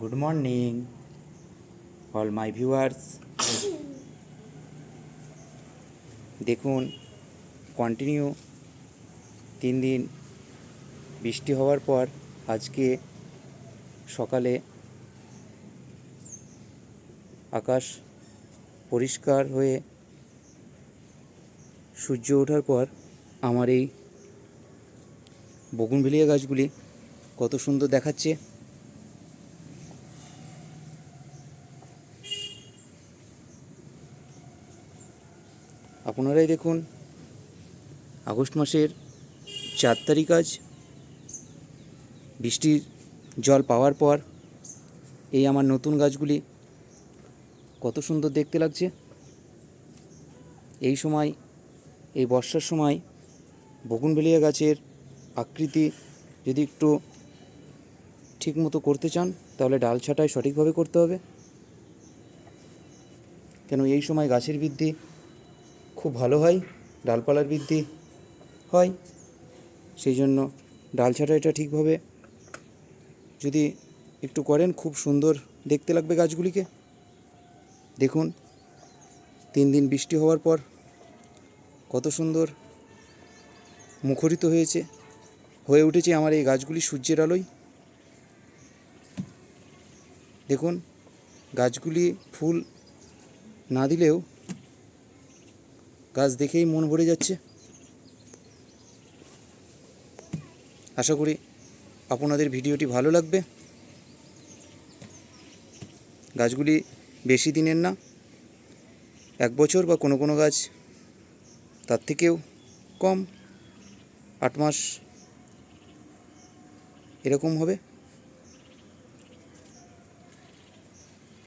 Good morning all my viewers দেখুন continue তিন দিন বৃষ্টি হওয়ার পর আজকে সকালে আকাশ পরিষ্কার হয়ে সূর্য ওঠার পর আমার এই বগুনভেলিয়া গাছগুলি কত সুন্দর দেখাচ্ছে। আপনারাই দেখুন। আগস্ট মাসের চার তারিখ আজ। বৃষ্টির জল পাওয়ার পর এই আমার নতুন গাছগুলি কত সুন্দর দেখতে লাগছে। এই সময়, এই বর্ষার সময় বগুনভেলিয়া গাছের আকৃতি যদি একটু ঠিক মতো করতে চান, তাহলে ডাল ছাঁটাই সঠিকভাবে করতে হবে। কেন এই সময় গাছের বৃদ্ধি খুব ভালো হয়, ডালপালার বৃদ্ধি হয়, সেই জন্য ডাল ছাঁটাইটা ঠিকভাবে যদি একটু করেন, খুব সুন্দর দেখতে লাগবে গাছগুলিকে। দেখুন, তিন দিন বৃষ্টি হওয়ার পর কত সুন্দর মুখরিত হয়েছে, হয়ে উঠেছে আমার এই গাছগুলি সূর্যের আলোয়। দেখুন, গাছগুলি ফুল না দিলেও গাছ দেখেই মন ভরে যাচ্ছে। আশা করি আপনাদের ভিডিওটি ভালো লাগবে। গাছগুলি বেশি দিনের না, এক বছর বা কোনো কোনো গাছ তার থেকেও কম, আট মাস এরকম হবে।